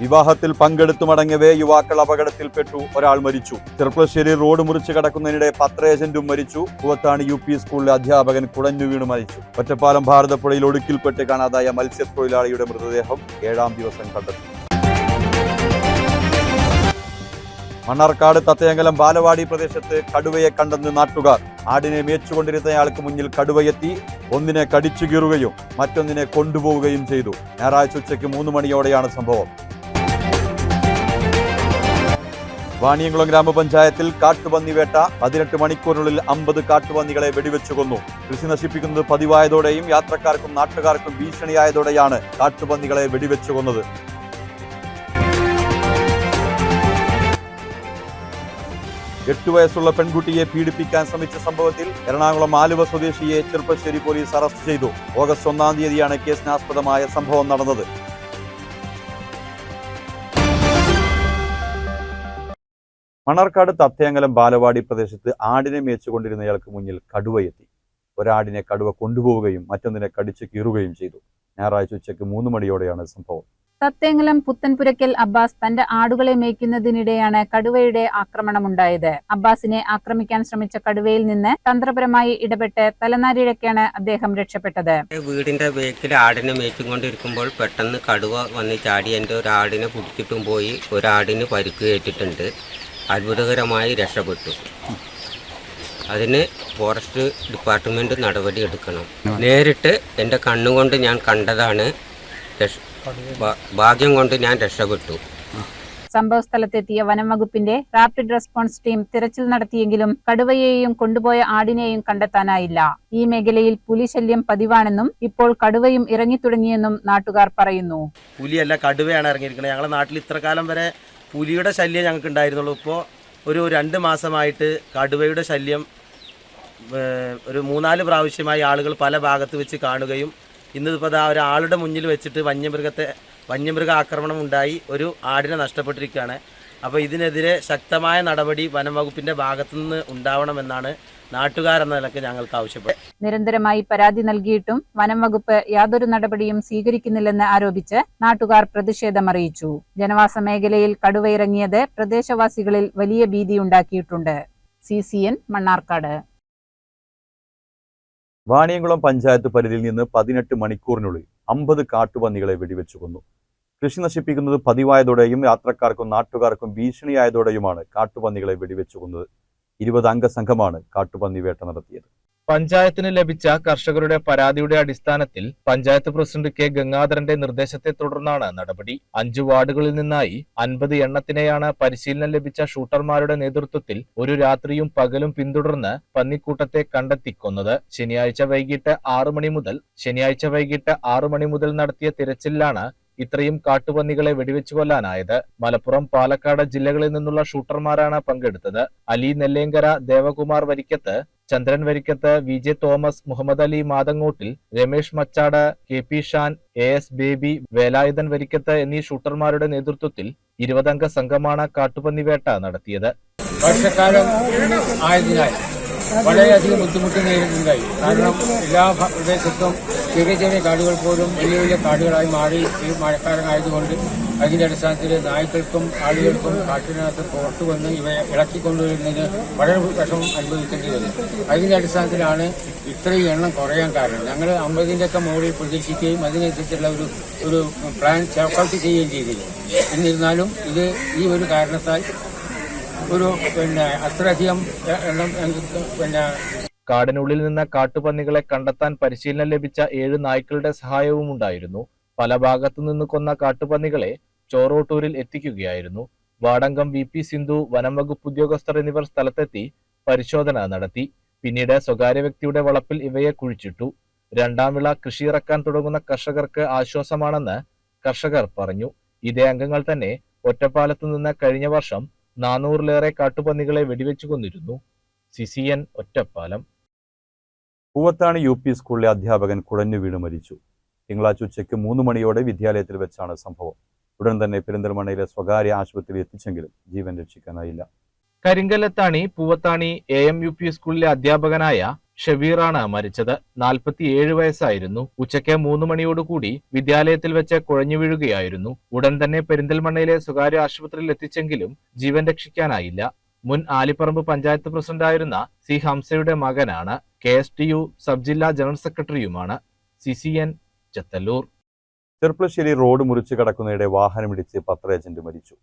വിവാഹത്തിൽ പങ്കെടുത്തു മടങ്ങവേ യുവാക്കൾ അപകടത്തിൽപ്പെട്ടു. ഒരാൾ മരിച്ചു. ചെറുപ്പശ്ശേരി റോഡ് മുറിച്ച് കടക്കുന്നതിനിടെ പത്ര ഏജന്റും മരിച്ചു. പുവത്താണ് യു പി സ്കൂളിലെ അധ്യാപകൻ കുടഞ്ഞു വീണ് മരിച്ചു. ഒറ്റപ്പാലം ഭാരതപ്പുഴയിൽ ഒടുക്കിൽപ്പെട്ട് കാണാതായ മത്സ്യത്തൊഴിലാളിയുടെ മൃതദേഹം ഏഴാം ദിവസം കണ്ടെത്തി. മണ്ണാർക്കാട് തത്തയങ്കലം ബാലവാടി പ്രദേശത്ത് കടുവയെ കണ്ടെന്ന് നാട്ടുകാർ. ആടിനെ മേച്ചുകൊണ്ടിരുന്നയാൾക്ക് മുന്നിൽ കടുവയെത്തി ഒന്നിനെ കടിച്ചു കീറുകയും മറ്റൊന്നിനെ കൊണ്ടുപോവുകയും ചെയ്തു. ഞായറാഴ്ച ഉച്ചയ്ക്ക് മൂന്ന് മണിയോടെയാണ് സംഭവം. വാണിയംകുളം ഗ്രാമപഞ്ചായത്തിൽ കാട്ടുപന്നി വേട്ട പതിനെട്ട് മണിക്കൂറിനുള്ളിൽ അമ്പത് കാട്ടുപന്നികളെ വെടിവെച്ചു കൊന്നു. കൃഷി നശിപ്പിക്കുന്നത് പതിവായതോടെയും യാത്രക്കാർക്കും നാട്ടുകാർക്കും ഭീഷണിയായതോടെയാണ് കാട്ടുപന്നികളെ വെടിവെച്ചു കൊന്നത്. എട്ടു വയസ്സുള്ള പെൺകുട്ടിയെ പീഡിപ്പിക്കാൻ ശ്രമിച്ച സംഭവത്തിൽ എറണാകുളം ആലുവ സ്വദേശിയെ ചെറുപ്പശ്ശേരി പോലീസ് അറസ്റ്റ് ചെയ്തു. ഓഗസ്റ്റ് ഒന്നാം തീയതിയാണ് കേസിനാസ്പദമായ സംഭവം നടന്നത്. മണർക്കാട് തത്തയങ്കലം ബാലവാടി പ്രദേശത്ത് ആടിനെ മേച്ചുകൊണ്ടിരുന്നയാൾക്ക് മുന്നിൽ കടുവയെത്തി. ഒരാടിനെ കടുവ കൊണ്ടുപോവുകയും മറ്റൊന്നിനെ കടിച്ചു കീറുകയും ചെയ്തു. ഞായറാഴ്ച ഉച്ചയ്ക്ക് മൂന്ന് മണിയോടെയാണ് സംഭവം. തത്തേങ്ങലം പുത്തൻപുരക്കൽ അബ്ബാസ് തന്റെ ആടുകളെ മേയ്ക്കുന്നതിനിടെയാണ് കടുവയുടെ ആക്രമണമുണ്ടായത്. അബ്ബാസിനെ ആക്രമിക്കാൻ ശ്രമിച്ച കടുവയിൽ നിന്ന് തന്ത്രപരമായി ഇടപെട്ട് തലനാരിഴക്കാണ് അദ്ദേഹം രക്ഷപ്പെട്ടത്. വീടിന്റെ ബേക്കിൽ ആടിനെ മേച്ചുകൊണ്ടിരിക്കുമ്പോൾ പെട്ടെന്ന് കടുവ വന്ന് ചാടി എന്റെ ഒരു ആടിനെ പിടിച്ചിട്ടും പോയി ഒരാടിന് പരിക്ക് ഏറ്റിട്ടുണ്ട് അത്ഭുതകരമായി രക്ഷപ്പെട്ടു. അതിന് ഫോറസ്റ്റ് ഡിപ്പാർട്ട്മെന്റ് നടപടി എടുക്കണം. നേരിട്ട് എന്റെ കണ്ണുകൊണ്ട് ഞാൻ കണ്ടതാണ് ഭാഗ്യം കൊണ്ട് ഞാൻ രക്ഷപ്പെട്ടു. സംഭവ സ്ഥലത്തെത്തിയ വനം വകുപ്പിന്റെ റാപ്പിഡ് റെസ്പോൺസ് ടീം തിരച്ചിൽ നടത്തിയെങ്കിലും കടുവയെയും കൊണ്ടുപോയ ആടിനെയും കണ്ടെത്താനായില്ല. ഈ മേഖലയിൽ പുലി ശല്യം പതിവാണെന്നും ഇപ്പോൾ കടുവയും ഇറങ്ങിത്തുടങ്ങിയെന്നും നാട്ടുകാർ പറയുന്നു. പുലിയല്ല കടുവയാണ് ഇറങ്ങിയിരിക്കുന്നത് ഞങ്ങളുടെ നാട്ടിൽ ഇത്ര കാലം വരെ പുലിയുടെ ശല്യം ഞങ്ങൾക്ക് ഉണ്ടായിരുന്നുള്ളൂ ഇപ്പോൾ ഒരു രണ്ട് മാസമായിട്ട് കടുവയുടെ ശല്യം ഒരു മൂന്നാൽ പ്രാവശ്യമായി ആളുകൾ പല ഭാഗത്ത് വെച്ച് കാണുകയും ഇന്നിപ്പോൾ ഒരു ഒരാളുടെ മുന്നിൽ വെച്ചിട്ട് വന്യമൃഗത്തെ വന്യമൃഗ ആക്രമണം ഉണ്ടായി ഒരു ആടിനെ നഷ്ടപ്പെട്ടിരിക്കുകയാണ്. അപ്പോൾ ഇതിനെതിരെ ശക്തമായ നടപടി വനം വകുപ്പിന്റെ ഭാഗത്തുനിന്ന് ഉണ്ടാവണമെന്നാണ് നാട്ടുകാരെന്ന നിലയ്ക്ക് ഞങ്ങൾക്ക് ആവശ്യപ്പെട്ടു. നിരന്തരമായി പരാതി നൽകിയിട്ടും വനം വകുപ്പ് യാതൊരു നടപടിയും സ്വീകരിക്കുന്നില്ലെന്ന് ആരോപിച്ച് നാട്ടുകാർ പ്രതിഷേധമറിയിച്ചു ജനവാസ മേഖലയിൽ കടുവയിറങ്ങിയത് പ്രദേശവാസികളിൽ വലിയ ഭീതിയുണ്ടാക്കിയിട്ടുണ്ട് C C N Mannarkkad. Vaniyamkulam panchayat പരിധിയിൽ നിന്ന് പതിനെട്ട് മണിക്കൂറിനുള്ളിൽ അമ്പത് കാട്ടുപന്നികളെ വെടിവെച്ചു കൊന്നു. കൃഷി നശിപ്പിക്കുന്നത് പതിവായതോടെയും യാത്രക്കാർക്കും നാട്ടുകാർക്കും ഭീഷണിയായതോടെയുമാണ് കാട്ടുപന്നികളെ വെടിവെച്ചു കൊന്നത്. ഇരുപത് അംഗ സംഘമാണ് കാട്ടുപന്നി വേട്ട നടത്തിയത്. പഞ്ചായത്തിന് ലഭിച്ച കർഷകരുടെ പരാതിയുടെ അടിസ്ഥാനത്തിൽ പഞ്ചായത്ത് പ്രസിഡന്റ് കെ ഗംഗാധരന്റെ നിർദ്ദേശത്തെ തുടർന്നാണ് നടപടി. അഞ്ചു വാർഡുകളിൽ നിന്നായി അൻപത് എണ്ണത്തിനെയാണ് പരിശീലനം ലഭിച്ച ഷൂട്ടർമാരുടെ നേതൃത്വത്തിൽ ഒരു രാത്രിയും പകലും പിന്തുടർന്ന് പന്നിക്കൂട്ടത്തെ കണ്ടെത്തിക്കൊന്നത്. ശനിയാഴ്ച വൈകിട്ട് ആറു മണി മുതൽ ശനിയാഴ്ച വൈകിട്ട് ആറു മണി മുതൽ നടത്തിയ തിരച്ചിലാണ് ഇത്രയും കാട്ടുപന്നികളെ വെടിവെച്ചു കൊല്ലാനായത് മലപ്പുറം പാലക്കാട് ജില്ലകളിൽ നിന്നുള്ള ഷൂട്ടർമാരാണ് പങ്കെടുത്തത്. Ali Nellenkara Devakumar Varikkath Chandran Varikkath V J Thomas Muhammad Ali Mathangottil Ramesh Machad K P Shan A S Baby Velayudhan Varikkath എന്നീ ഷൂട്ടർമാരുടെ നേതൃത്വത്തിൽ ഇരുപതംഗ സംഘമാണ് കാട്ടുപന്നി വേട്ട നടത്തിയത്. വർഷക്കാലം ആയതിനാൽ വളരെയധികം ബുദ്ധിമുട്ട് നേരിടുന്നുണ്ടായി. കാരണം എല്ലാ പ്രദേശത്തും ചെറിയ ചെറിയ കാടുകൾ പോലും വലിയ വലിയ കാടുകളായി മാറി ഈ മഴക്കാലം ആയതുകൊണ്ട് അതിന്റെ അടിസ്ഥാനത്തിൽ നായ്ക്കൾക്കും ആളുകൾക്കും കാട്ടിനകത്ത് പുറത്തു വന്ന് ഇവയെ ഇളക്കിക്കൊണ്ടുവരുന്നതിന് വളരെ വിഷമം അനുഭവിക്കേണ്ടി വരും. അതിന്റെ അടിസ്ഥാനത്തിലാണ് ഇത്രയും എണ്ണം കുറയാൻ കാരണം. ഞങ്ങൾ അമ്പതിന്റെ ഒക്കെ മുകളിൽ പ്രതീക്ഷിക്കുകയും അതിനനുസരിച്ചുള്ള ഒരു ഒരു പ്ലാൻ ചർക്കൗട്ട് ചെയ്യുകയും ചെയ്തില്ല എന്നിരുന്നാലും ഇത് ഈ ഒരു കാരണത്താൽ ഒരു പിന്നെ അത്രയധികം എണ്ണം പിന്നെ കാടിനുള്ളിൽ നിന്ന് കാട്ടുപന്നികളെ കണ്ടെത്താൻ പരിശീലനം ലഭിച്ച ഏഴ് നായ്ക്കളുടെ സഹായവും ഉണ്ടായിരുന്നു. പല ഭാഗത്തു നിന്ന് കൊന്ന കാട്ടുപന്നികളെ ചോറോട്ടൂരിൽ എത്തിക്കുകയായിരുന്നു. വാടങ്കം വി പി സിന്ധു വനം വകുപ്പ് ഉദ്യോഗസ്ഥർ എന്നിവർ സ്ഥലത്തെത്തി പരിശോധന നടത്തി. പിന്നീട് സ്വകാര്യ വ്യക്തിയുടെ വളപ്പിൽ ഇവയെ കുഴിച്ചിട്ടു. രണ്ടാം വിള കൃഷിയിറക്കാൻ തുടങ്ങുന്ന കർഷകർക്ക് ആശ്വാസമാണെന്ന് കർഷകർ പറഞ്ഞു. ഇതേ അംഗങ്ങൾ തന്നെ ഒറ്റപ്പാലത്തു നിന്ന് കഴിഞ്ഞ വർഷം നാനൂറിലേറെ കാട്ടുപന്നികളെ വെടിവെച്ചു കൊന്നിരുന്നു. C C Ottapalam. Poovathani U P സ്കൂളിലെ അധ്യാപകൻ കുഴഞ്ഞു വീണ് മരിച്ചു. തിങ്കളാഴ്ച ഉച്ചയ്ക്ക് മൂന്ന് മണിയോടെ വിദ്യാലയത്തിൽ വെച്ചാണ് സംഭവം. ഉടൻ തന്നെ പെരിന്തൽമണ്ണയിലെ സ്വകാര്യ ആശുപത്രിയിൽ എത്തിച്ചെങ്കിലും ജീവൻ രക്ഷിക്കാനായില്ല. Karinkallathani Poovathani A M U P സ്കൂളിലെ അധ്യാപകനായ ഷബീറാണ് മരിച്ചത്. നാൽപ്പത്തിയേഴ് വയസ്സായിരുന്നു. ഉച്ചയ്ക്ക് മൂന്ന് മണിയോടുകൂടി വിദ്യാലയത്തിൽ വെച്ച് കുഴഞ്ഞു വീഴുകയായിരുന്നു. ഉടൻ തന്നെ പെരിന്തൽമണ്ണയിലെ സ്വകാര്യ ആശുപത്രിയിൽ എത്തിച്ചെങ്കിലും ജീവൻ രക്ഷിക്കാനായില്ല. മുൻ ആലിപ്പറമ്പ് പഞ്ചായത്ത് പ്രസിഡന്റായിരുന്ന സി ഹംസയുടെ മകനാണ് K S T U sub ജില്ലാ general സെക്രട്ടറിയുമാണ് C C N Chethallur. Cherpulassery road മുറിച്ച് കടക്കുന്നതിടെ വാഹനമിടിച്ച് പത്ര ഏജന്റ് മരിച്ചു.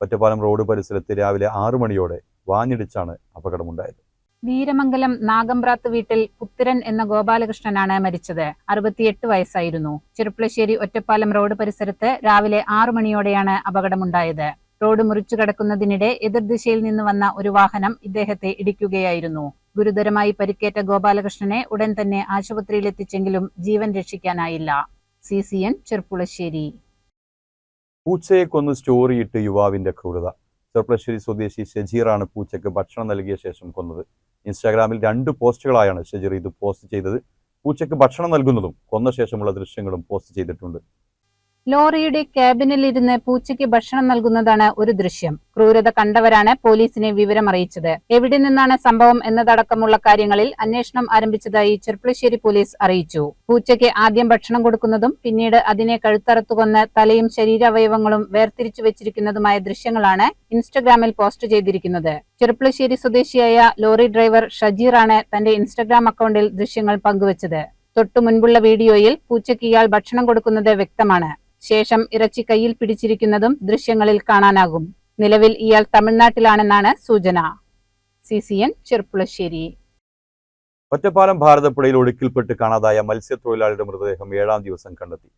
ഒറ്റപ്പാലം റോഡ് പരിസരത്ത് രാവിലെ ആറു മണിയോടെ വാഞ്ഞിടിച്ചാണ് അപകടമുണ്ടായത്. വീരമംഗലം നാഗമ്പ്രാത്ത് വീട്ടിൽ പുത്തിരൻ എന്ന ഗോപാലകൃഷ്ണനാണ് മരിച്ചത്. അറുപത്തിയെട്ട് വയസ്സായിരുന്നു. ചെറുപ്പളശ്ശേരി ഒറ്റപ്പാലം റോഡ് പരിസരത്ത് രാവിലെ ആറു മണിയോടെയാണ് അപകടമുണ്ടായത്. റോഡ് മുറിച്ചു കടക്കുന്നതിനിടെ എതിർദിശയിൽ നിന്ന് വന്ന ഒരു വാഹനം ഇദ്ദേഹത്തെ ഇടിക്കുകയായിരുന്നു. ഗുരുതരമായി പരിക്കേറ്റ ഗോപാലകൃഷ്ണനെ ഉടൻ തന്നെ ആശുപത്രിയിലെത്തിച്ചെങ്കിലും ജീവൻ രക്ഷിക്കാനായില്ല. C C N Cherpulassery. പൂച്ചയെ കൊന്ന് സ്റ്റോറിയിട്ട് യുവാവിന്റെ ക്രൂരത. ചെർപ്പുളശ്ശേരി സ്വദേശി ഷജീറാണ് പൂച്ചയ്ക്ക് ഭക്ഷണം നൽകിയ ശേഷം കൊന്നത്. ഇൻസ്റ്റാഗ്രാമിൽ രണ്ട് പോസ്റ്റുകളായാണ് ഷജീർ ഇത് പോസ്റ്റ് ചെയ്തത്. പൂച്ചയ്ക്ക് ഭക്ഷണം നൽകുന്നതും കൊന്ന ശേഷമുള്ള ദൃശ്യങ്ങളും പോസ്റ്റ് ചെയ്തിട്ടുണ്ട്. ലോറിയുടെ ക്യാബിനിൽ ഇരുന്ന് പൂച്ചയ്ക്ക് ഭക്ഷണം നൽകുന്നതാണ് ഒരു ദൃശ്യം. ക്രൂരത കണ്ടവരാണ് പോലീസിനെ വിവരം അറിയിച്ചത് എവിടെ നിന്നാണ് സംഭവം എന്നതടക്കമുള്ള കാര്യങ്ങളിൽ അന്വേഷണം ആരംഭിച്ചതായി ചെർപ്പളശ്ശേരി പോലീസ് അറിയിച്ചു. പൂച്ചയ്ക്ക് ആദ്യം ഭക്ഷണം കൊടുക്കുന്നതും പിന്നീട് അതിനെ കഴുത്തറത്തുകൊന്ന് തലയും ശരീരാവയവങ്ങളും വേർതിരിച്ചു വെച്ചിരിക്കുന്നതുമായ ദൃശ്യങ്ങളാണ് ഇൻസ്റ്റഗ്രാമിൽ പോസ്റ്റ് ചെയ്തിരിക്കുന്നത്. ചെർപ്പളശ്ശേരി സ്വദേശിയായ ലോറി ഡ്രൈവർ ഷജീറാണ് തന്റെ ഇൻസ്റ്റഗ്രാം അക്കൗണ്ടിൽ ദൃശ്യങ്ങൾ പങ്കുവച്ചത്. തൊട്ടു മുൻപുള്ള വീഡിയോയിൽ പൂച്ചയ്ക്ക് ഇയാൾ ഭക്ഷണം കൊടുക്കുന്നത് വ്യക്തമാണ്. ശേഷം ഇറച്ചി കയ്യിൽ പിടിച്ചിരിക്കുന്നതും ദൃശ്യങ്ങളിൽ കാണാനാകും. നിലവിൽ ഇയാൾ തമിഴ്നാട്ടിലാണെന്നാണ് സൂചന. C C N Cherpulassery Ottapalam ഭാരതപ്പുഴയിൽ ഒഴുക്കിൽപ്പെട്ട് കാണാതായ മത്സ്യത്തൊഴിലാളിയുടെ മൃതദേഹം ഏഴാം ദിവസം കണ്ടെത്തി.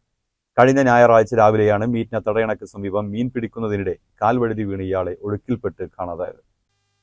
കഴിഞ്ഞ ഞായറാഴ്ച രാവിലെയാണ് മീറ്റിന തടയണക്ക് സമീപം മീൻ പിടിക്കുന്നതിനിടെ കാൽവഴുതി വീണ് ഇയാളെ ഒഴുക്കിൽപ്പെട്ട് കാണാതായത്.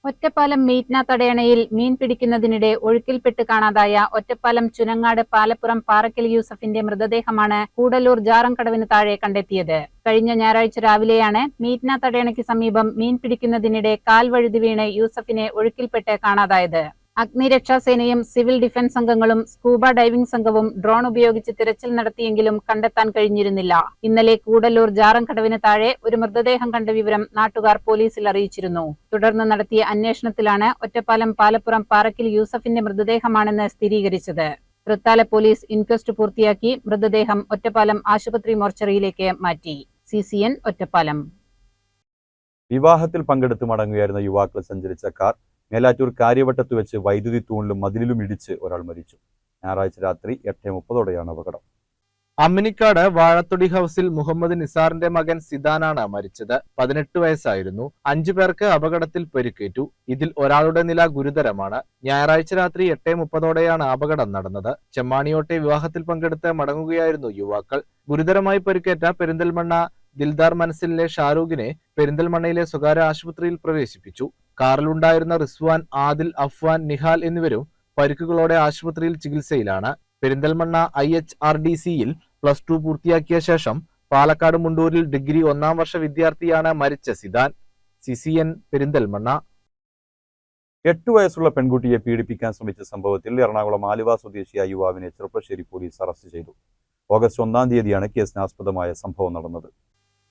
ഒറ്റപ്പാലം മീറ്റ്ന തടയണയിൽ മീൻ പിടിക്കുന്നതിനിടെ ഒഴുക്കിൽപ്പെട്ട് കാണാതായ ഒറ്റപ്പാലം ചുനങ്ങാട് പാലപ്പുറം പാറക്കൽ യൂസഫിന്റെ മൃതദേഹമാണ് കൂടലൂർ ജാറംകടവിന് താഴെ കണ്ടെത്തിയത്. കഴിഞ്ഞ ഞായറാഴ്ച രാവിലെയാണ് മീറ്റ്ന തടയണയ്ക്ക് സമീപം മീൻ പിടിക്കുന്നതിനിടെ കാൽ വഴുതി വീണ് യൂസഫിനെ ഒഴുക്കിൽപ്പെട്ട് കാണാതായത്. അഗ്നിരക്ഷാസേനയും സിവിൽ ഡിഫൻസ് സംഘങ്ങളും സ്കൂബ ഡൈവിംഗ് സംഘവും ഡ്രോൺ ഉപയോഗിച്ച് തിരച്ചിൽ നടത്തിയെങ്കിലും കണ്ടെത്താൻ കഴിഞ്ഞിരുന്നില്ല. ഇന്നലെ കൂടല്ലൂർ ജാറംകടവിന് താഴെ ഒരു മൃതദേഹം കണ്ട വിവരം നാട്ടുകാർ പോലീസിൽ അറിയിച്ചിരുന്നു. തുടർന്ന് നടത്തിയ അന്വേഷണത്തിലാണ് ഒറ്റപ്പാലം പാലപ്പുറം പാറക്കിൽ യൂസഫിന്റെ മൃതദേഹമാണെന്ന് സ്ഥിരീകരിച്ചത്. തൃത്താല പോലീസ് ഇൻക്വസ്റ്റ് പൂർത്തിയാക്കി മൃതദേഹം ഒറ്റപ്പാലം ആശുപത്രി മോർച്ചറിയിലേക്ക് മാറ്റി. C C N Ottapalam. വിവാഹത്തിൽ പങ്കെടുത്ത് മടങ്ങുകയായിരുന്ന യുവാക്കൾ സഞ്ചരിച്ച കാർ മേലാറ്റൂർ കാര്യവട്ടത്ത് വെച്ച് വൈദ്യുതി തൂണിലും മതിലിലും ഇടിച്ച് ഒരാൾ മരിച്ചു. ഞായറാഴ്ച രാത്രി എട്ട് മുപ്പതോടെയാണ് അപകടം. അമ്മിനിക്കാട് വാഴത്തൊടി ഹൗസിൽ മുഹമ്മദ് നിസാറിന്റെ മകൻ സിദാനാണ് മരിച്ചത്. പതിനെട്ട് വയസ്സായിരുന്നു. അഞ്ചു പേർക്ക് അപകടത്തിൽ പരിക്കേറ്റു. ഇതിൽ ഒരാളുടെ നില ഗുരുതരമാണ്. ഞായറാഴ്ച രാത്രി എട്ട് മുപ്പതോടെയാണ് അപകടം നടന്നത്. ചെമ്മാണിയോട്ടെ വിവാഹത്തിൽ പങ്കെടുത്ത് മടങ്ങുകയായിരുന്നു യുവാക്കൾ. ഗുരുതരമായി പരിക്കേറ്റ പെരിന്തൽമണ്ണ ദിൽദാർ മനസ്സിലെ ഷാരൂഖിനെ പെരിന്തൽമണ്ണയിലെ സ്വകാര്യ ആശുപത്രിയിൽ പ്രവേശിപ്പിച്ചു. കാറിലുണ്ടായിരുന്ന റിസ്വാൻ ആദിൽ അഫ്വാൻ നിഹാൽ എന്നിവരും പരിക്കുകളോടെ ആശുപത്രിയിൽ ചികിത്സയിലാണ്. Perinthalmanna I H R D സിയിൽ പ്ലസ് ടു പൂർത്തിയാക്കിയ ശേഷം പാലക്കാട് മുണ്ടൂരിൽ ഡിഗ്രി ഒന്നാം വർഷ വിദ്യാർത്ഥിയാണ് മരിച്ച സിദാൻ. സിസിയൻ പെരിന്തൽമണ്ണ. എട്ട് വയസ്സുള്ള പെൺകുട്ടിയെ പീഡിപ്പിക്കാൻ ശ്രമിച്ച സംഭവത്തിൽ എറണാകുളം ആലുവ സ്വദേശിയായ യുവാവിനെ ചെറുപ്പശ്ശേരി പോലീസ് അറസ്റ്റ് ചെയ്തു. ഓഗസ്റ്റ് ഒന്നാം തീയതിയാണ് കേസിനാസ്പദമായ സംഭവം നടന്നത്.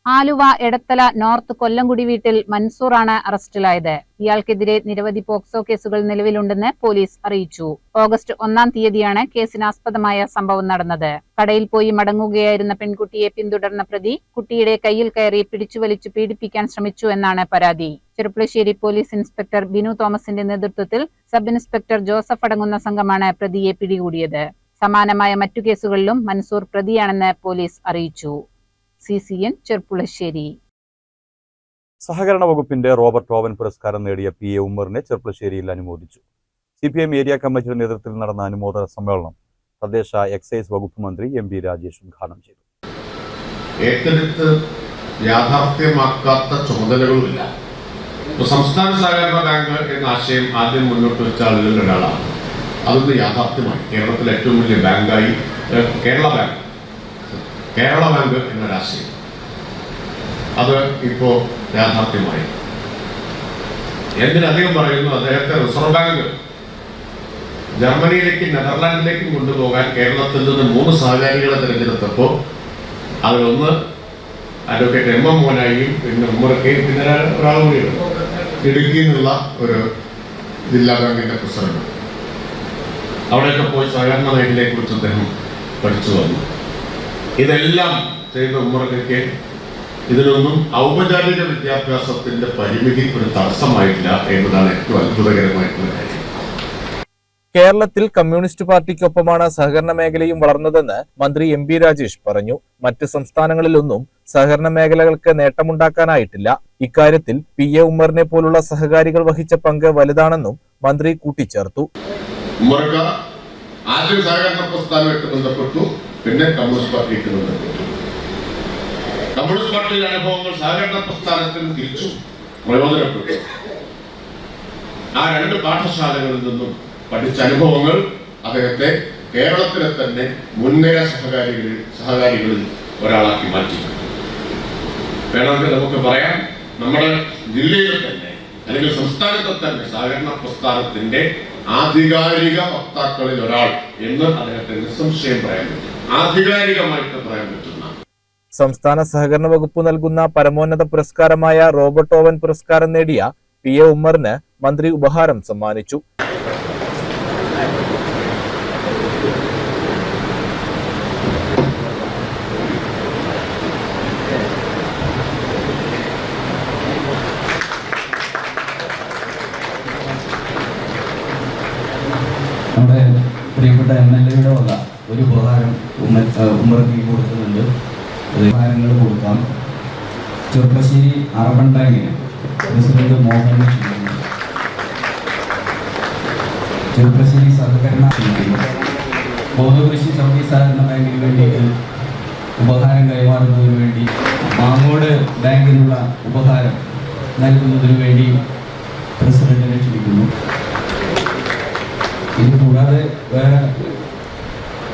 ആലുവ എടത്തല നോർത്ത് കൊല്ലംകുടി വീട്ടിൽ മൻസൂറാണ് അറസ്റ്റിലായത്. ഇയാൾക്കെതിരെ നിരവധി പോക്സോ കേസുകൾ നിലവിലുണ്ടെന്ന് പോലീസ് അറിയിച്ചു. ഓഗസ്റ്റ് ഒന്നാം തീയതിയാണ് കേസിനാസ്പദമായ സംഭവം നടന്നത്. കടയിൽ പോയി മടങ്ങുകയായിരുന്ന പെൺകുട്ടിയെ പിന്തുടർന്ന പ്രതി കുട്ടിയുടെ കയ്യിൽ കയറി പിടിച്ചുവലിച്ചു പീഡിപ്പിക്കാൻ ശ്രമിച്ചു എന്നാണ് പരാതി. ചെറുപ്പളശ്ശേരി പോലീസ് ഇൻസ്പെക്ടർ ബിനു തോമസിന്റെ നേതൃത്വത്തിൽ സബ് ഇൻസ്പെക്ടർ ജോസഫ് അടങ്ങുന്ന സംഘമാണ് പ്രതിയെ പിടികൂടിയത്. സമാനമായ മറ്റു കേസുകളിലും മൻസൂർ പ്രതിയാണെന്ന് പോലീസ് അറിയിച്ചു. C C N Cherpulassery. സഹകരണ വകുപ്പിന്റെ റോബർട്ട് ഓവൻ പുരസ്കാരം നേടിയ പി എ ഉമ്മറിനെ ചെർപ്പുളശ്ശേരിയിൽ അനുമോദിച്ചു. സി പി എം ഏരിയ കമ്മിറ്റിയുടെ നേതൃത്വത്തിൽ നടന്ന അനുമോദന സമ്മേളനം തദ്ദേശ എക്സൈസ് വകുപ്പ് മന്ത്രി എം പി രാജേഷ് ഉദ്ഘാടനം ചെയ്തു. ഏറ്റെടുത്ത് യാഥാർത്ഥ്യമാക്കാത്ത ചുമതലകളുമില്ല. സംസ്ഥാന സഹകരണ ബാങ്ക് എന്ന ആശയം ആദ്യം മുന്നോട്ട് വെച്ച ആളുകളിൽ ഒരാളാണ്. അതൊന്ന് യാഥാർത്ഥ്യമായി. കേരളത്തിലെ ഏറ്റവും വലിയ ബാങ്കായി കേരള ബാങ്ക്. കേരള ബാങ്ക് എന്നൊരാശയം അത് ഇപ്പോ യാഥാർത്ഥ്യമായി. എന്തിനധികം പറയുന്നു അദ്ദേഹത്തെ റിസർവ് ബാങ്ക് ജർമ്മനിയിലേക്കും നെതർലാൻഡിലേക്കും കൊണ്ടുപോകാൻ കേരളത്തിൽ നിന്ന് മൂന്ന് സഹകാരികളെ തിരഞ്ഞെടുത്തപ്പോൾ അതിലൊന്ന് അഡ്വക്കേറ്റ് എം എം മോനായിയും പിന്നെ ഉമ്മറക്കയും പിന്നെ ഒരാൾ കൂടിയുണ്ട് ഇടുക്കിയിൽ ഒരു ജില്ലാ ബാങ്കിന്റെ പ്രസിഡന്റ്. അവിടെയൊക്കെ പോയി സഹകരണ മേഖലയെക്കുറിച്ച് അദ്ദേഹം പഠിച്ചു വന്നു. ഇതെല്ലാം ചെയ്ത ഉമ്മറക്കൊക്കെ ഇതിനൊന്നും ഔപചാരിക വിദ്യാഭ്യാസത്തിന്റെ പരിമിതി ഒരു തടസ്സമായിട്ടില്ല എന്നതാണ് ഏറ്റവും അത്ഭുതകരമായിട്ടുള്ള കാര്യം. കേരളത്തിൽ കമ്മ്യൂണിസ്റ്റ് പാർട്ടിക്കൊപ്പമാണ് സഹകരണ മേഖലയും വളർന്നതെന്ന് മന്ത്രി എം ബി രാജേഷ് പറഞ്ഞു. മറ്റ് സംസ്ഥാനങ്ങളിലൊന്നും സഹകരണ മേഖലകൾക്ക് നേട്ടമുണ്ടാക്കാനായിട്ടില്ല. ഇക്കാര്യത്തിൽ പി എ ഉമ്മറിനെ പോലുള്ള സഹകാരികൾ വഹിച്ച പങ്ക് വലുതാണെന്നും മന്ത്രി കൂട്ടിച്ചേർത്തു. ആദ്യം സഹകരണ പ്രസ്ഥാനമായിട്ട് ബന്ധപ്പെട്ടു. പിന്നെ കമ്മ്യൂണിസ്റ്റ് പാർട്ടിക്ക് ബന്ധപ്പെട്ടു കമ്മ്യൂണിസ്റ്റ് പാർട്ടിയുടെ അനുഭവങ്ങൾ സഹകരണ പ്രസ്ഥാനത്തിൽ തിരിച്ചു. പ്രയോജനപ്പെട്ടു. ആ രണ്ട് പാഠശാലകളിൽ നിന്നും പഠിച്ച അനുഭവങ്ങൾ അദ്ദേഹത്തെ കേരളത്തിലെ തന്നെ മുൻനിര സഹകാരികളിൽ സഹകാരികളിൽ ഒരാളാക്കി മാറ്റി. വേണമെങ്കിൽ നമുക്ക് പറയാം നമ്മുടെ ജില്ലയിലെ തന്നെ അല്ലെങ്കിൽ സംസ്ഥാനത്തെ തന്നെ സഹകരണ പ്രസ്ഥാനത്തിന്റെ ആധികാരിക വക്താക്കളിൽ ഒരാൾ എന്ന് അദ്ദേഹത്തെ നിസ്സംശയം പറയാൻ പറ്റും. ആധികാരികമായിട്ട് പറയാൻ പറ്റുന്ന സംസ്ഥാന സഹകരണ വകുപ്പ് നൽകുന്ന പരമോന്നത പുരസ്കാരമായ റോബർട്ട് ഓവൻ പുരസ്കാരം നേടിയ പി എ ഉമ്മറിന് മന്ത്രി ഉപഹാരം സമ്മാനിച്ചു. നമ്മുടെ പ്രിയപ്പെട്ട എം എൽ എയുടെ വക ഒരു ഉപഹാരം ഉമ്മ ഉമ്മറക്ക് കൊടുക്കുന്നുണ്ട്. ഉപകാരങ്ങൾ കൊടുക്കാം. ചെറുപ്പശ്ശേരി അറബണ്ടാങ്ങിന് പ്രസിഡന്റ് മോഹൻ ചെറുപ്പശ്ശേരി സഹകരണ ക്ഷണിക്കുന്നു ബോധകൃഷി സർവീസ് സഹകരണ ബാങ്കിന് വേണ്ടിയിട്ട് ഉപഹാരം കൈമാറുന്നതിന് വേണ്ടി മാങ്ങോട് ബാങ്കിനുള്ള ഉപഹാരം നൽകുന്നതിന് വേണ്ടി പ്രസിഡന്റിനെ ക്ഷണിക്കുന്നു. ഇത് കൂടാതെ വേറെ ആരെങ്കിലും ഉപഹാരങ്ങൾ കൊണ്ടുവന്നിട്ടുണ്ടെങ്കിൽ ഇവിടെ വെച്ച്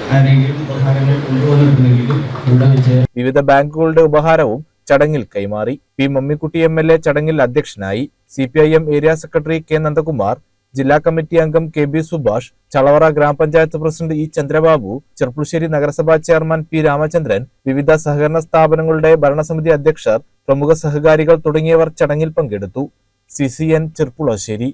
വിവിധ ബാങ്കുകളുടെ ഉപഹാരവും ചടങ്ങിൽ കൈമാറി. P Mammikutty M L A ചടങ്ങിൽ അധ്യക്ഷനായി C P I M area secretary K Nandakumar ജില്ലാ കമ്മിറ്റി അംഗം കെ ബി സുഭാഷ് ചളവറ ഗ്രാമപഞ്ചായത്ത് പ്രസിഡന്റ് ഇ ചന്ദ്രബാബു ചെർപ്പുളശ്ശേരി നഗരസഭാ ചെയർമാൻ പി രാമചന്ദ്രൻ വിവിധ സഹകരണ സ്ഥാപനങ്ങളുടെ ഭരണസമിതി അധ്യക്ഷർ പ്രമുഖ സഹകാരികൾ തുടങ്ങിയവർ ചടങ്ങിൽ പങ്കെടുത്തു. C C N Cherpulassery.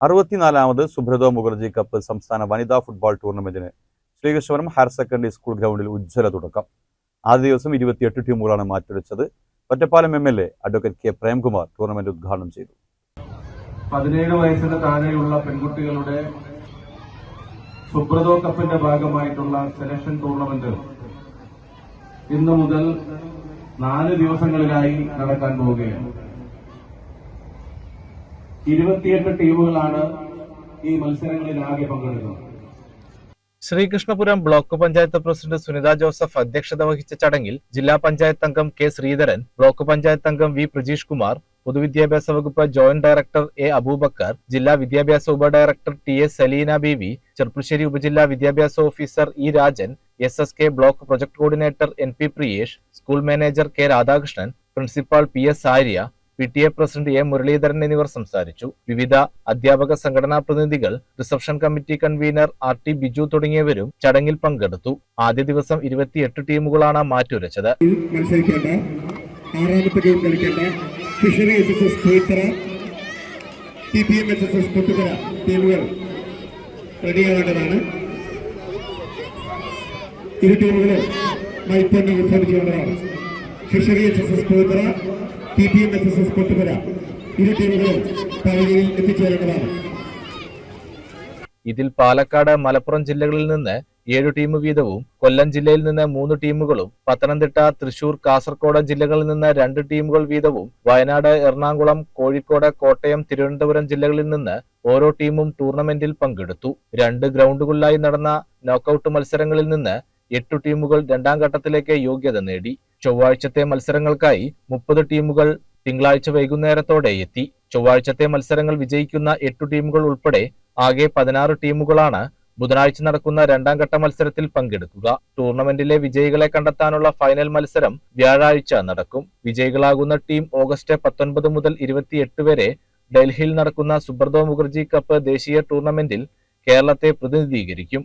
അറുപത്തിനാലാമത് Subroto Mukherjee cup സംസ്ഥാന വനിതാ ഫുട്ബോൾ ടൂർണമെന്റിന് ശ്രീകൃഷ്ണപുരം ഹയർ സെക്കൻഡറി സ്കൂൾ ഗ്രൗണ്ടിൽ ഉജ്ജ്വല തുടക്കം. ആദ്യ ദിവസം ഇരുപത്തിയെട്ട് ടീമുകളാണ് മാറ്റുരച്ചത് Ottapalam M L A advocate K Premkumar tournament ഉദ്ഘാടനം ചെയ്തു. പതിനേഴ് വയസ്സിന് താഴെയുള്ള പെൺകുട്ടികളുടെ സുബ്രതോ കപ്പിന്റെ ഭാഗമായിട്ടുള്ള സെലക്ഷൻ ടൂർണമെന്റ് ഇന്നു മുതൽ നാല് ദിവസങ്ങളിലായി നടക്കാൻ പോവുകയാണ്. ഇരുപത്തിയെട്ട് ടീമുകളാണ് ഈ മത്സരങ്ങളിൽ ആകെ പങ്കെടുക്കുന്നത്. Sreekrishnapuram block panchayat president Sunitha Joseph അധ്യക്ഷത വഹിച്ച ചടങ്ങിൽ ജില്ലാ പഞ്ചായത്ത് അംഗം കെ ശ്രീധരൻ ബ്ലോക്ക് പഞ്ചായത്ത് അംഗം വി പ്രജീഷ് കുമാർ പൊതുവിദ്യാഭ്യാസ വകുപ്പ് ജോയിന്റ് ഡയറക്ടർ എ അബൂബക്കർ ജില്ലാ വിദ്യാഭ്യാസ ഉപഡയറക്ടർ T S Saleena B V Cherpulassery ഉപജില്ലാ വിദ്യാഭ്യാസ officer E Rajan S S K block project coordinator N P Priyesh school manager K Radhakrishnan principal P S Arya P T A president A Muralidharan എന്നിവർ സംസാരിച്ചു. വിവിധ അധ്യാപക സംഘടനാ പ്രതിനിധികൾ reception committee convener R T Biju തുടങ്ങിയവരും ചടങ്ങിൽ പങ്കെടുത്തു. ആദ്യ ദിവസം ഇരുപത്തിയെട്ട് ടീമുകളാണ് മാറ്റുരച്ചത്. ഇരു ടീമുകളും മൈത്തന്നെ reserve fishery S S S T P M S S S Kottupura ഇരു ടീമുകളും പരിധിയിൽ എത്തിച്ചേരേണ്ടതാണ് ഇതിൽ പാലക്കാട് മലപ്പുറം ജില്ലകളിൽ നിന്ന് ഏഴു ടീം വീതവും കൊല്ലം ജില്ലയിൽ നിന്ന് മൂന്ന് ടീമുകളും പത്തനംതിട്ട തൃശൂർ കാസർകോട് ജില്ലകളിൽ നിന്ന് രണ്ട് ടീമുകൾ വീതവും വയനാട് എറണാകുളം കോഴിക്കോട് കോട്ടയം തിരുവനന്തപുരം ജില്ലകളിൽ നിന്ന് ഓരോ ടീമും ടൂർണമെന്റിൽ പങ്കെടുത്തു. രണ്ട് ഗ്രൗണ്ടുകളിലായി നടന്ന നോക്കൌട്ട് മത്സരങ്ങളിൽ നിന്ന് എട്ടു ടീമുകൾ രണ്ടാം ഘട്ടത്തിലേക്ക് യോഗ്യത നേടി. ചൊവ്വാഴ്ചത്തെ മത്സരങ്ങൾക്കായി മുപ്പത് ടീമുകൾ തിങ്കളാഴ്ച വൈകുന്നേരത്തോടെ എത്തി. ചൊവ്വാഴ്ചത്തെ മത്സരങ്ങൾ വിജയിക്കുന്ന എട്ടു ടീമുകൾ ഉൾപ്പെടെ ആകെ പതിനാറ് ടീമുകളാണ് ബുധനാഴ്ച നടക്കുന്ന രണ്ടാം ഘട്ട മത്സരത്തിൽ പങ്കെടുക്കുക. ടൂർണമെന്റിലെ വിജയികളെ കണ്ടെത്താനുള്ള ഫൈനൽ മത്സരം വ്യാഴാഴ്ച നടക്കും. വിജയികളാകുന്ന ടീം ഓഗസ്റ്റ് പത്തൊൻപത് മുതൽ ഇരുപത്തിയെട്ട് വരെ ഡൽഹിയിൽ നടക്കുന്ന സുബ്രതോ മുഖർജി കപ്പ് ദേശീയ ടൂർണമെന്റിൽ കേരളത്തെ പ്രതിനിധീകരിക്കും.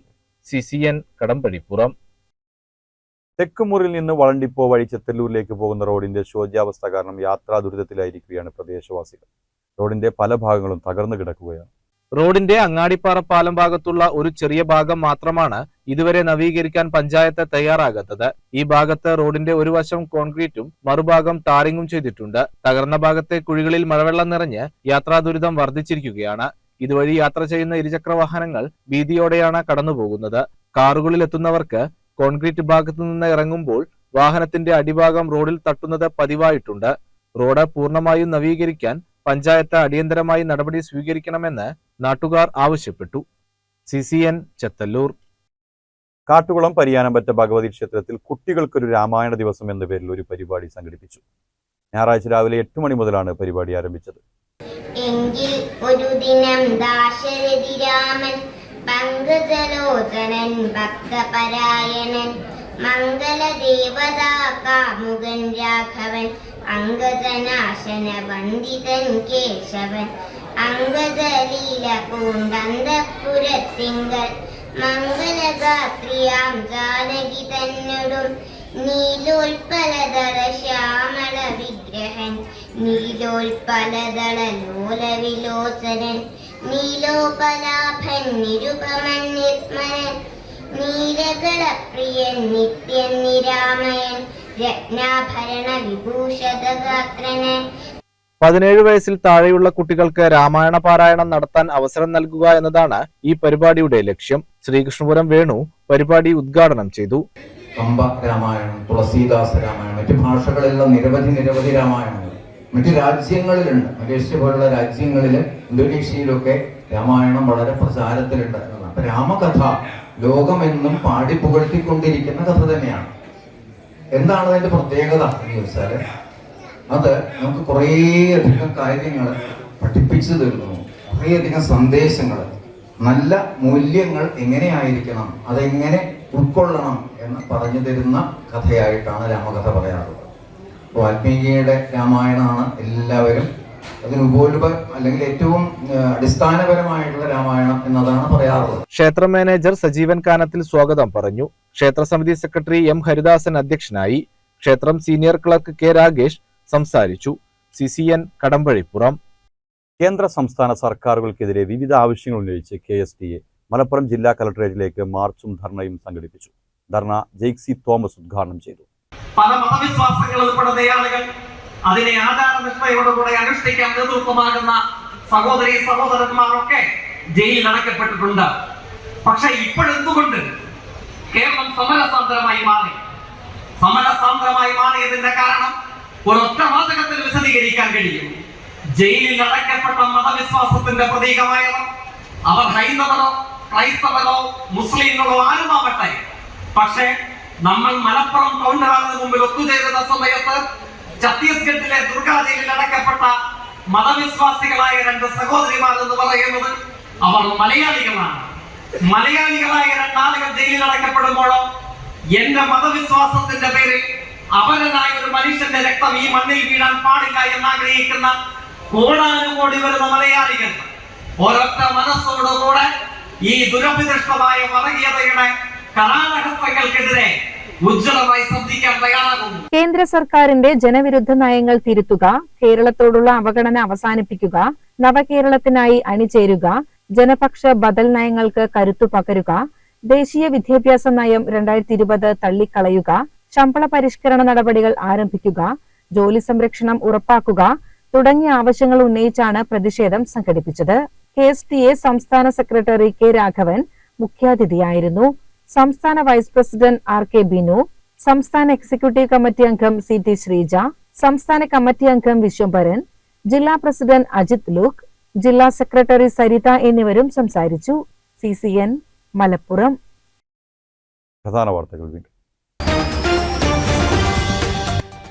സി സി എൻ കടമ്പഴിപ്പുറം തെക്കുമുറിൽ നിന്ന് വളണ്ടിപ്പോ വഴി ചെത്തല്ലൂരിലേക്ക് പോകുന്ന റോഡിന്റെ ശോച്യാവസ്ഥ കാരണം യാത്രാ ദുരിതത്തിലായിരിക്കുകയാണ് പ്രദേശവാസികൾ. റോഡിന്റെ പല ഭാഗങ്ങളും തകർന്നു കിടക്കുകയാണ്. റോഡിന്റെ അങ്ങാടിപ്പാറ പാലം ഭാഗത്തുള്ള ഒരു ചെറിയ ഭാഗം മാത്രമാണ് ഇതുവരെ നവീകരിക്കാൻ പഞ്ചായത്ത് തയ്യാറാകാത്തത്. ഈ ഭാഗത്ത് റോഡിന്റെ ഒരു വശം കോൺക്രീറ്റും മറുഭാഗം ടാറിങ്ങും ചെയ്തിട്ടുണ്ട്. തകർന്ന ഭാഗത്തെ കുഴികളിൽ മഴവെള്ളം നിറഞ്ഞ് യാത്രാ ദുരിതം വർദ്ധിച്ചിരിക്കുകയാണ്. ഇതുവഴി യാത്ര ചെയ്യുന്ന ഇരുചക്ര വാഹനങ്ങൾ ഭീതിയോടെയാണ് കടന്നുപോകുന്നത്. കാറുകളിൽ എത്തുന്നവർക്ക് കോൺക്രീറ്റ് ഭാഗത്തു നിന്ന് ഇറങ്ങുമ്പോൾ വാഹനത്തിന്റെ അടിഭാഗം റോഡിൽ തട്ടുന്നത് പതിവായിട്ടുണ്ട്. റോഡ് പൂർണമായും നവീകരിക്കാൻ പഞ്ചായത്ത് അടിയന്തരമായി നടപടി സ്വീകരിക്കണമെന്ന് നാട്ടുകാർ ആവശ്യപ്പെട്ടു. C C N Chethallur. Kattukulam Pariyanampatta Bhagavathi ക്ഷേത്രത്തിൽ കുട്ടികൾക്കൊരു രാമായണ ദിവസം എന്ന പേരിൽ ഒരു പരിപാടി സംഘടിപ്പിച്ചു. ഞായറാഴ്ച രാവിലെ എട്ട് മണി മുതലാണ് പരിപാടി ആരംഭിച്ചത്. എങ്കിൽ ഒരു ദിനം ദാശരഥി രാമൻ പങ്കജലോചനൻ ഭക്തപരായണൻ മംഗളദേവതാ കാമുകൻ രാഘവൻ അംഗജനാശന വന്ദിതൻ കേശവൻ അംഗജലീല പൂണ്ടന്തപുരത്തിങ്കൾ മംഗളഗാത്രിയാം ജാനകി തന്നൊടും നീലോൽപലതര ശ്യാമള വിഗ്രഹൻ നീലോൽപലതള നൂല വിലോചനൻ നീലോപലാഭൻ നിരുപമൻ നിർമ്മനൻ നീലകളപ്രിയൻ നിത്യൻ നിരാമയൻ രത്നാഭരണ വിഭൂഷതഗാത്രനൻ പതിനേഴ് വയസ്സിൽ താഴെയുള്ള കുട്ടികൾക്ക് രാമായണ പാരായണം നടത്താൻ അവസരം നൽകുക എന്നതാണ് ഈ പരിപാടിയുടെ ലക്ഷ്യം. ശ്രീകൃഷ്ണപുരം വേണു പരിപാടി ഉദ്ഘാടനം ചെയ്തു. പമ്പ രാമായണം തുളസീദാസ രാമായണം മറ്റു ഭാഷകളിലുള്ള നിരവധി നിരവധി രാമായണങ്ങൾ. മറ്റു രാജ്യങ്ങളിലുണ്ട്. മലേഷ്യ പോലുള്ള രാജ്യങ്ങളിൽ ഇന്തോനേഷ്യയിലൊക്കെ രാമായണം വളരെ പ്രചാരത്തിലുണ്ട് എന്നതാണ്. അപ്പൊ രാമകഥ ലോകമെന്നും പാടി പുകഴ്ത്തിക്കൊണ്ടിരിക്കുന്ന കഥ തന്നെയാണ്. എന്താണ് അതിന്റെ പ്രത്യേകത എന്ന് ചോദിച്ചാൽ അത് നമുക്ക് കുറേയധികം കാര്യങ്ങൾ പഠിപ്പിച്ചു തരുന്നു. കുറേയധികം സന്ദേശങ്ങൾ നല്ല മൂല്യങ്ങൾ എങ്ങനെയായിരിക്കണം? അതെങ്ങനെ ഉൾക്കൊള്ളണം? എന്ന് പറഞ്ഞു തരുന്ന കഥയായിട്ടാണ് രാമകഥ പറയാറുള്ളത്. വാൽമീകിയുടെ രാമായണമാണ് എല്ലാവരും അതിന് ഉപോൽപ അല്ലെങ്കിൽ ഏറ്റവും അടിസ്ഥാനപരമായിട്ടുള്ള രാമായണം എന്നതാണ് പറയാറുള്ളത്. ക്ഷേത്ര മാനേജർ സജീവൻ കാനത്തിൽ സ്വാഗതം പറഞ്ഞു. ക്ഷേത്ര സമിതി സെക്രട്ടറി എം ഹരിദാസൻ അധ്യക്ഷനായി ക്ഷേത്രം സീനിയർ ക്ലർക്ക് കെ രാഗേഷ് സംസാരിച്ചു. C C N Kadampazhipuram. കേന്ദ്ര സംസ്ഥാന സർക്കാരുകൾക്കെതിരെ വിവിധ ആവശ്യങ്ങൾ ഉന്നയിച്ച് K S T A Malappuram ജില്ലാ കലക്ടറേറ്റിലേക്ക് മാർച്ചും ധർണയും സംഘടിപ്പിച്ചു. ധർണ ജെയ്ക്സി തോമസ് ഉദ്ഘാടനം ചെയ്തു. പല മതവിശ്വാസങ്ങൾ ഉൾപ്പെടുന്ന ആളുകൾ അതിനെ ആചാരനിഷ്ഠയോടുകൂടെ അനുഷ്ഠിക്കാൻ നേതൃത്വമാകുന്ന സഹോദരി സഹോദരന്മാരൊക്കെ ജയിലിൽ അടക്കപ്പെട്ടിട്ടുണ്ട് പക്ഷെ ഇപ്പോഴെന്തുകൊണ്ട് കേരളം സമരസാന്ദ്രമായി മാറി? സമരസാന്ദ്രമായി മാറിയതിന്റെ കാരണം ഒരൊറ്റ വാചകത്തിൽ വിശദീകരിക്കാൻ കഴിയും. ജയിലിൽ അടക്കപ്പെട്ട മതവിശ്വാസത്തിന്റെ പ്രതീകമായവർ അവർ ഹൈന്ദവരോ ക്രൈസ്തവരോ മുസ്ലിങ്ങളോ ആരുമാവട്ടെ പക്ഷേ നമ്മൾ മലപ്പുറം കൗണ്ടറാറിന് മുമ്പിൽ ഒത്തുചേരുന്ന സമയത്ത് ഛത്തീസ്ഗഡിലെ ദുർഗാ ജയിലിൽ അടക്കപ്പെട്ട മതവിശ്വാസികളായ രണ്ട് സഹോദരിമാർ എന്ന് പറയുന്നത് അവർ മലയാളികളാണ്. മലയാളികളായ രണ്ടാളുകൾ ജയിലിൽ അടക്കപ്പെടുമ്പോഴോ എന്റെ മതവിശ്വാസത്തിന്റെ പേരിൽ അപരനായ ഒരു മനുഷ്യന്റെ രക്തം ഈ മണ്ണിൽ വീഴാൻ പാടില്ല എന്ന് ആഗ്രഹിക്കുന്ന കോടാനുകോടി വരുന്ന മലയാളികൾ. ഒരൊറ്റ മനസ്സോടുകൂടെ ഈ ദുരഭിദൃഷ്ടമായ വർഗീയതയുടെ കേന്ദ്ര സർക്കാരിന്റെ ജനവിരുദ്ധ നയങ്ങൾ തിരുത്തുക കേരളത്തോടുള്ള അവഗണന അവസാനിപ്പിക്കുക നവകേരളത്തിനായി അണിചേരുക ജനപക്ഷ ബദൽ നയങ്ങൾക്ക് കരുത്തു പകരുക ദേശീയ വിദ്യാഭ്യാസ നയം രണ്ടായിരത്തി ഇരുപത് തള്ളിക്കളയുക ശമ്പള പരിഷ്കരണ നടപടികൾ ആരംഭിക്കുക ജോലി സംരക്ഷണം ഉറപ്പാക്കുക തുടങ്ങിയ ആവശ്യങ്ങൾ ഉന്നയിച്ചാണ് പ്രതിഷേധം സംഘടിപ്പിച്ചത്. കെ എസ് ടി എ സംസ്ഥാന സെക്രട്ടറി കെ രാഘവൻ മുഖ്യാതിഥിയായിരുന്നു. സംസ്ഥാന vice president R K Binu സംസ്ഥാന എക്സിക്യൂട്ടീവ് കമ്മിറ്റി അംഗം സി ടി ശ്രീജ സംസ്ഥാന കമ്മിറ്റി അംഗം വിശ്വംഭരൻ ജില്ലാ പ്രസിഡന്റ് അജിത് ലൂക്ക് ജില്ലാ സെക്രട്ടറി സരിത എന്നിവരും സംസാരിച്ചു. C C N Malappuram. പ്രധാന വാർത്തകൾ വീണ്ടും.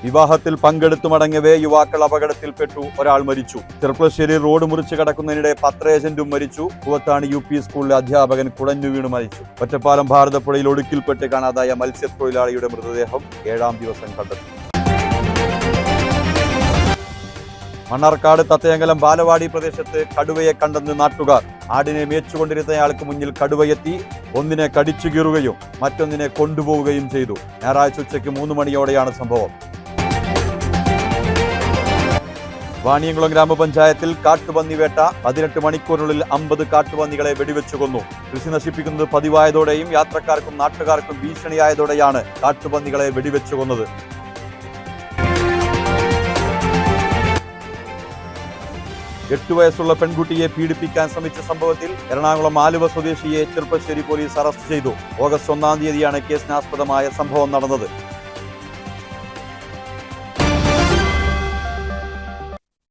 വിവാഹത്തിൽ പങ്കെടുത്തു മടങ്ങവേ യുവാക്കൾ അപകടത്തിൽപ്പെട്ടു. ഒരാൾ മരിച്ചു. ചെർപ്പളശ്ശേരി റോഡ് മുറിച്ച് കടക്കുന്നതിനിടെ പത്ര ഏജന്റും മരിച്ചു. കുവത്താണ് യു പി സ്കൂളിലെ അധ്യാപകൻ കുടഞ്ഞു വീണ് മരിച്ചു. ഒറ്റപ്പാലം ഭാരതപ്പുഴയിൽ ഒടുക്കിൽപ്പെട്ട് കാണാതായ മത്സ്യത്തൊഴിലാളിയുടെ മൃതദേഹം ഏഴാം ദിവസം കണ്ടെത്തി. മണ്ണാർക്കാട് തത്തയങ്കലം ബാലവാടി പ്രദേശത്ത് കടുവയെ കണ്ടെന്ന് നാട്ടുകാർ. ആടിനെ മേച്ചുകൊണ്ടിരുന്നയാൾക്ക് മുന്നിൽ കടുവയെത്തി ഒന്നിനെ കടിച്ചു കീറുകയും മറ്റൊന്നിനെ കൊണ്ടുപോവുകയും ചെയ്തു. ഞായറാഴ്ച ഉച്ചയ്ക്ക് മൂന്ന് മണിയോടെയാണ് സംഭവം. വാണിയംകുളം ഗ്രാമപഞ്ചായത്തിൽ കാട്ടുപന്നി വേട്ട പതിനെട്ട് മണിക്കൂറിനുള്ളിൽ അമ്പത് കാട്ടുപന്നികളെ വെടിവെച്ചു കൊന്നു. കൃഷി നശിപ്പിക്കുന്നത് പതിവായതോടെയും യാത്രക്കാർക്കും നാട്ടുകാർക്കും ഭീഷണിയായതോടെയാണ് കാട്ടുപന്നികളെ വെടിവെച്ചു കൊന്നത്. എട്ടു വയസ്സുള്ള പെൺകുട്ടിയെ പീഡിപ്പിക്കാൻ ശ്രമിച്ച സംഭവത്തിൽ എറണാകുളം ആലുവ സ്വദേശിയെ ചെറുപ്പശ്ശേരി പോലീസ് അറസ്റ്റ് ചെയ്തു. ഓഗസ്റ്റ് ഒന്നാം തീയതിയാണ് കേസിനാസ്പദമായ സംഭവം നടന്നത്.